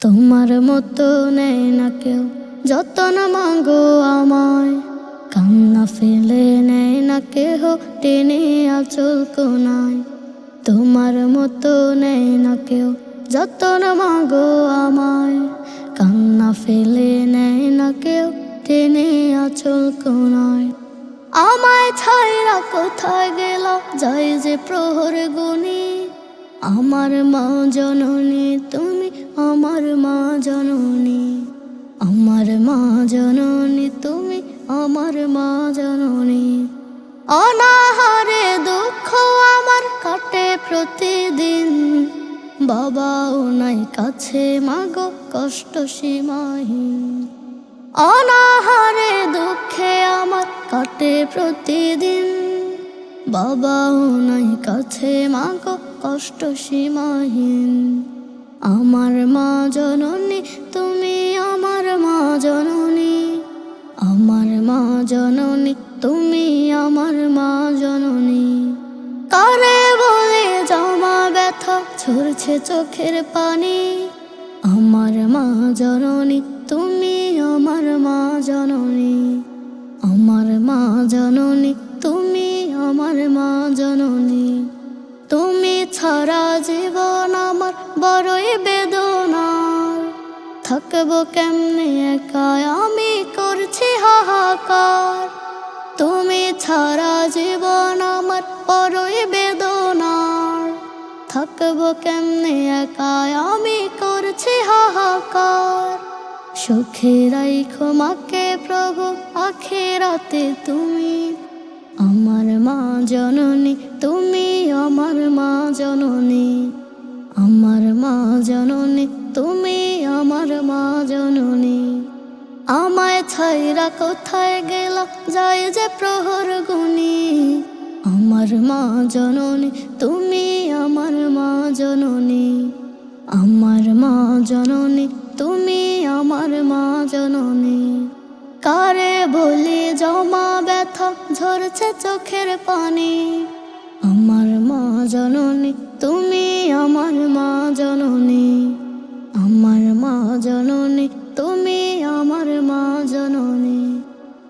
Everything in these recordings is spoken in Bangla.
তোমার মতো নেয় না কেউ। যতন মাগো আমায়। কান্না ফেলে নেয় না কেহ, টেনে আচল কোনায়। তোমার মতো নেয় না কেউ। যতন মাগো আমায়। কান্না ফেলে নেয় না কেউ, টেনে আচল কোনায়। আমায় ছাইরা কোথায় গেল? যাই যে প্রহর গুনি আমার মা জননী তুমি মা জননী, আমার মা জননী, তুমি আমার মা জননী। অনাহারে দুঃখ আমার কাটে প্রতিদিন, বাবাও নাই কাছে, মাগো কষ্ট সীমাহীন। অনাহারে দুঃখে আমার কাটে প্রতিদিন, বাবাও নাই কাছে, মাগো কষ্ট সীমাহীন। আমার মা জননী, তুমি আমার মা জননী। আমার মা জননী, তুমি আমার মা জননী। কারে বলে জমা ব্যথা ঝরছে চোখের পানি। আমার মা জননী, তুমি আমার মা জননী। আমার মা জননী, তুমি আমার মা জননী। তুমি ছাড়া জীবন থাকব কেমনে একা আমি করছি হাহাকার। তুমি ছাড়া জীবন আমার বড়ই বেদনার। থাকব কেমনে একা আমি করছি হাহাকার। সুখে রাইখো মাকে প্রভু, আখেরাতে তুমি আমার মা জননী, তুমি আমার মা জননী। আমার মা জননী, তুমি আমার মা জননী, আমায় ছাইরা কোথায় গেল যায় যে প্রহর গুনি আমার মা জননী, তুমি আমার মা জননী, আমার মা জননী, তুমি আমার মা জননী। কারে বলি জমা ব্যথা ঝরছে চোখের পানি? আমার মা জননী, তুমি আমার মা জননী। জননী তুমি আমার মা জননী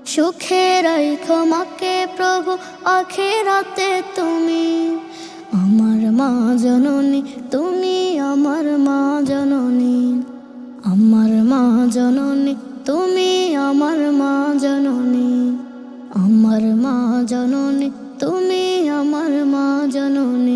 সুখে রাইখো মাকে প্রভু, আখেরাতে তুমি। আমার মা জননী তুমি আমার মা জননী আমার মা জননী তুমি আমার মা জননী আমার মা জননী তুমি আমার মা জননী